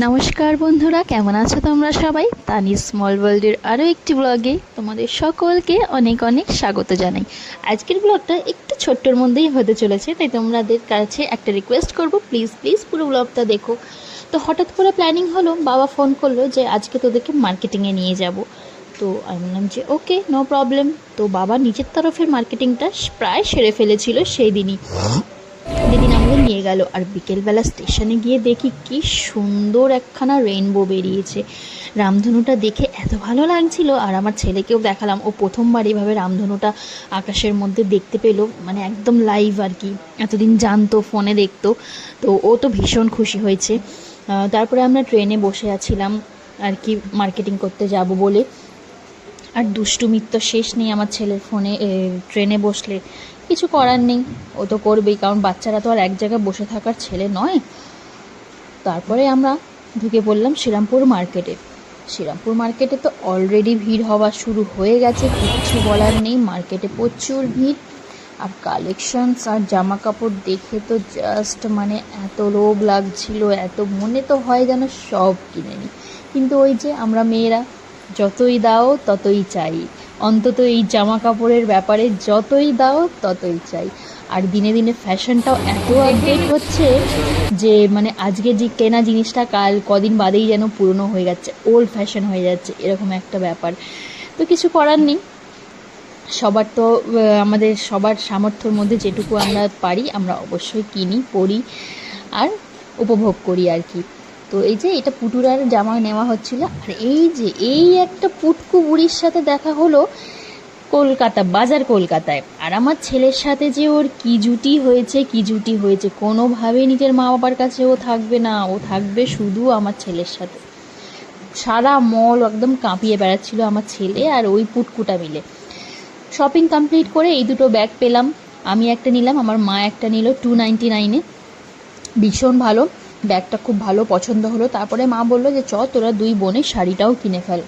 নমস্কার বন্ধুরা, কেমন আছো তোমরা সবাই? তানি স্মল ওয়ার্ল্ডের আরও একটি ব্লগে তোমাদের সকলকে অনেক অনেক স্বাগত জানাই। আজকের ব্লগটা একটু ছোট্টর মধ্যেই হতে চলেছে, তাই তোমাদের কাছে একটা রিকোয়েস্ট করব। প্লিজ প্লিজ পুরো ব্লগটা দেখো। তো হঠাৎ করে প্ল্যানিং হলো, বাবা ফোন করল যে আজকে তোদেরকে মার্কেটিংয়ে নিয়ে যাব। তো আমি বললাম যে ওকে নো প্রবলেম তো বাবা নিজের তরফের মার্কেটিংটা প্রায় সেরে ফেলেছিল সেই দিনই। যেদিন আমাদের নিয়ে গেল আর বিকেলবেলা স্টেশনে গিয়ে দেখি কি সুন্দর একখানা রেইনবো বেরিয়েছে। রামধনুটা দেখে এত ভালো লাগছিল আর আমার ছেলেকেও দেখালাম। ও প্রথমবার এইভাবে রামধনুটা আকাশের মধ্যে দেখতে পেল মানে একদম লাইভ আর কি। এতদিন জানতো, ফোনে দেখতো। তো ও তো ভীষণ খুশি হয়েছে। তারপরে আমরা ট্রেনে বসে আছিলাম আর কি মার্কেটিং করতে যাব বলে। আর দুষ্টুমির তো শেষ নেই আমার ছেলের ফোনে ট্রেনে বসলে। কিছু করার নেই। ও তো করবেই, কারণ বাচ্চারা তো আর এক জায়গায় বসে থাকার ছেলে নয়। তারপরে আমরা ঢুকে পড়লাম শ্রীরামপুর মার্কেটে। শ্রীরামপুর মার্কেটে তো অলরেডি ভিড় হওয়া শুরু হয়ে গেছে, কিচ্ছু বলার নেই। মার্কেটে প্রচুর ভিড়। আর কালেকশনস আর জামা কাপড় দেখে তো জাস্ট মানে এত লোভ লাগছিল, এত মনে তো হয় যেন সব কিনে নিই কিন্তু ওই যে আমরা মেয়েরা, যতই দাও ততই চাই। অন্তত এই জামা কাপড়ের ব্যাপারে যতই দাও, ততই চাই। আর দিনে দিনে ফ্যাশনটাও এত আপডেট হচ্ছে যে মানে আজকে যে কেনা জিনিসটা, কাল কদিন বাদেই যেন পুরনো হয়ে যাচ্ছে ওল্ড ফ্যাশন হয়ে যাচ্ছে, এরকম একটা ব্যাপার। তো কিছু করার নেই। সবার তো আমাদের সবার সামর্থ্যের মধ্যে যেটুকু আমরা পারি, আমরা অবশ্যই কিনি, পরি, আর উপভোগ করি আর কি। তো এই যে এটা পুটুরার জামা নেওয়া হচ্ছিল, আর এই যে, এই একটা পুটকু বুড়ির সাথে দেখা হলো কলকাতা, বাজার কলকাতায়। আর আমার ছেলের সাথে যে ওর কি জুটি হয়েছে, কি জুটি হয়েছে, কোনোভাবেই নিজের মা বাবার কাছে ও থাকবে না, ও থাকবে শুধু আমার ছেলের সাথে। সারা মল একদম কাঁপিয়ে বেড়াচ্ছিল আমার ছেলে আর ওই পুটকুটা মিলে। শপিং কমপ্লিট করে এই দুটো ব্যাগ পেলাম। আমি একটা নিলাম, আমার মা একটা নিল টু নাইনটি নাইনে ভীষণ ভালো। ব্যাগটা খুব ভালো পছন্দ হলো। তারপরে মা বলল যে, চ, তোরা দুই বোনের শাড়িটাও কিনে ফেল।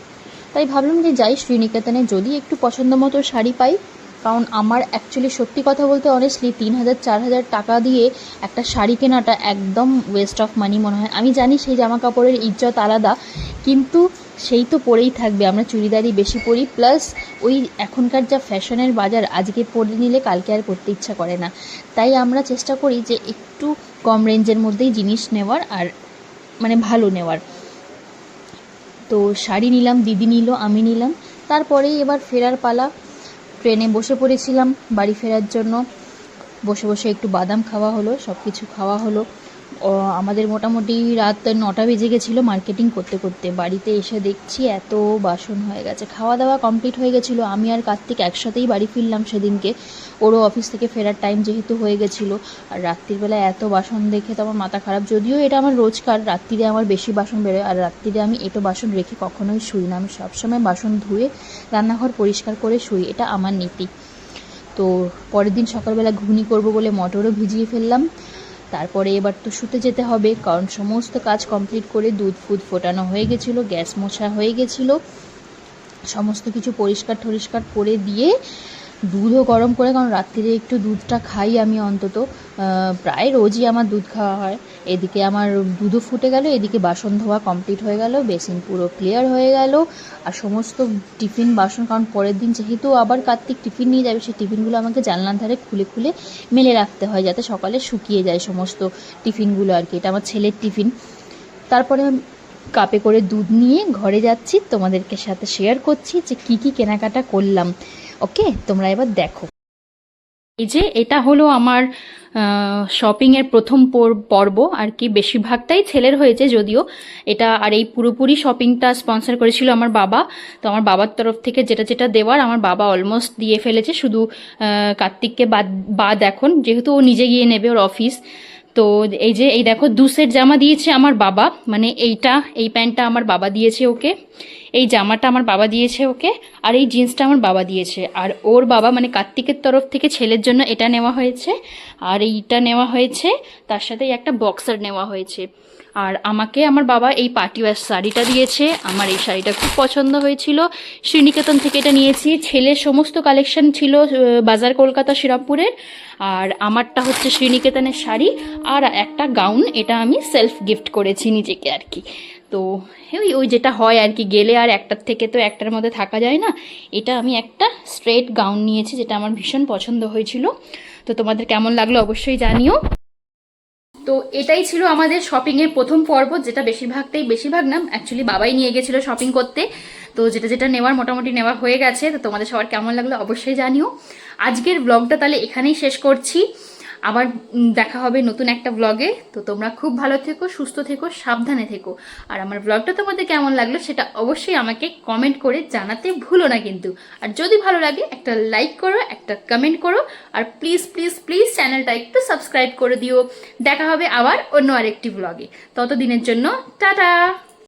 তাই ভাবলাম যে, যাই, শ্রীনিকেতনে যদি একটু পছন্দ মতো শাড়ি পাই, কারণ আমার অ্যাকচুয়ালি সত্যি কথা বলতে অনেস্টলি তিন হাজার, চার হাজার টাকা দিয়ে একটা শাড়ি কেনাটা একদম ওয়েস্ট অফ মানি মনে হয়। আমি জানি সেই জামা কাপড়ের ইজ্জত আলাদা কিন্তু সেই তো পরেই থাকবে, আমরা চুড়িদারই বেশি পরি প্লাস ওই এখনকার যা ফ্যাশনের বাজার, আজকে পরে নিলে কালকে আর পরতে ইচ্ছা করে না। তাই আমরা চেষ্টা করি যে একটু কম রেঞ্জের মধ্যেই জিনিস নেওয়ার আর মানে ভালো নেওয়ার। তো শাড়ি নিলাম, দিদি নিল, আমি নিলাম। তারপরেই এবার ফেরার পালা। ট্রেনে বসে পড়েছিলাম বাড়ি ফেরার জন্য। বসে বসে একটু বাদাম খাওয়া হলো সব কিছু খাওয়া হলো। আমাদের মোটামুটি রাত নটা বেজে গেছিল মার্কেটিং করতে করতে। বাড়িতে এসে দেখছি এত বাসন হয়ে গেছে। খাওয়া দাওয়া কমপ্লিট হয়ে গেছিল। আমি আর কার্তিক একসাথেই বাড়ি ফিরলাম সেদিনকে। ওরও অফিস থেকে ফেরার টাইম যেহেতু হয়ে গেছিল। আর রাত্রিবেলা এত বাসন দেখে তো আমার মাথা খারাপ। যদিও এটা আমার রোজকার, রাত্রিরে আমার বেশি বাসন বেরোয়। আর রাত্রিরে আমি এটো বাসন রেখে কখনোই শুই না। আমি সবসময় বাসন ধুয়ে রান্নাঘর পরিষ্কার করে শুই। এটা আমার নীতি। তো পরের দিন সকালবেলা ঘুগনি করব বলে মটরও ভিজিয়ে ফেললাম। তারপরে এবার তো শুতে যেতে হবে, কারণ সমস্ত কাজ কমপ্লিট করে দুধ ফুদ ফোটানো হয়ে গেছিল, গ্যাস মোছা হয়ে গেছিল। সমস্ত কিছু পরিষ্কার টরিষ্কার করে দিয়ে দুধও গরম করে, কারণ রাত্রিরে একটু দুধটা খাই আমি অন্তত। প্রায় রোজই আমার দুধ খাওয়া হয়। এদিকে আমার দুধও ফুটে গেল, এদিকে বাসন ধোয়া কমপ্লিট হয়ে গেল, বেসিন পুরো ক্লিয়ার হয়ে গেল। আর সমস্ত টিফিন বাসন, কারণ পরের দিন যেহেতু আবার কার্তিক টিফিন নিয়ে যাবে, সেই টিফিনগুলো আমাকে জানলার ধারে খুলে খুলে মেলে রাখতে হয়, যাতে সকালে শুকিয়ে যায় সমস্ত টিফিনগুলো আর কি। এটা আমার ছেলের টিফিন। তারপরে কাপে করে দুধ নিয়ে ঘরে যাচ্ছি। তোমাদেরকে সাথে শেয়ার করছি যে কি কি কেনাকাটা করলাম। ওকে, তোমরা এবার দেখো। এই যে, এটা হলো আমার শপিংয়ের প্রথম পর্ব, আর কি বেশিরভাগটাই ছেলের হয়েছে যদিও। এটা, আর এই পুরোপুরি শপিংটা স্পন্সর করেছিল আমার বাবা। তো আমার বাবার তরফ থেকে যেটা যেটা দেওয়ার, আমার বাবা অলমোস্ট দিয়ে ফেলেছে। শুধু কার্তিককে বাদ বাদ এখন, যেহেতু ও নিজে গিয়ে নেবে ওর অফিস তো এই যে, এই দেখো, দু সেট জামা দিয়েছে আমার বাবা। মানে এইটা, এই প্যান্টটা আমার বাবা দিয়েছে ওকে। এই জামাটা আমার বাবা দিয়েছে ওকে, আর এই জিন্সটা আমার বাবা দিয়েছে। আর ওর বাবা মানে কার্তিকের তরফ থেকে ছেলের জন্য এটা নেওয়া হয়েছে। আর এইটা নেওয়া হয়েছে, তার সাথে একটা বক্সার নেওয়া হয়েছে। আর আমাকে আমার বাবা এই পার্টি ওয়ার শাড়িটা দিয়েছে। আমার এই শাড়িটা খুব পছন্দ হয়েছিল। শ্রীনিকেতন থেকে এটা নিয়েছি। ছেলের সমস্ত কালেকশন ছিল বাজার কলকাতা, শ্রীরামপুরের। আর আমারটা হচ্ছে শ্রীনিকেতনের শাড়ি। আর একটা গাউন এটা আমি সেলফ গিফট করেছি নিজেকে আর কি। তো ওই ওই যেটা হয় আর কি, গেলে আর একটার থেকে তো একটার মধ্যে থাকা যায় না। এটা আমি একটা স্ট্রেট গাউন নিয়েছি, যেটা আমার ভীষণ পছন্দ হয়েছিল। তো তোমাদের কেমন লাগল অবশ্যই জানিও। তো এটাই ছিল আমাদের শপিংয়ের প্রথম পর্ব, যেটা বেশিরভাগটাই, বেশিরভাগ না অ্যাকচুয়ালি বাবাই নিয়ে গেছিল শপিং করতে। তো যেটা যেটা নেওয়ার, মোটামুটি নেওয়া হয়ে গেছে। তো তোমাদের সবার কেমন লাগল অবশ্যই জানিও। আজকের ব্লগটা তাহলে এখানেই শেষ করছি। আবার দেখা হবে নতুন একটা ব্লগে তো তোমরা খুব ভালো থেকো, সুস্থ থেকো, সাবধানে থেকো। আর আমার ব্লগটা তোমাদের কেমন লাগল সেটা অবশ্যই আমাকে কমেন্ট করে জানাতে ভুলো না কিন্তু। আর যদি ভালো লাগে, একটা লাইক করো, একটা কমেন্ট করো। আর প্লিজ প্লিজ প্লিজ চ্যানেলটা একটু সাবস্ক্রাইব করে দিও। দেখা হবে আবার অন্য আরেকটি ব্লগে ততদিনের জন্য, টাটা!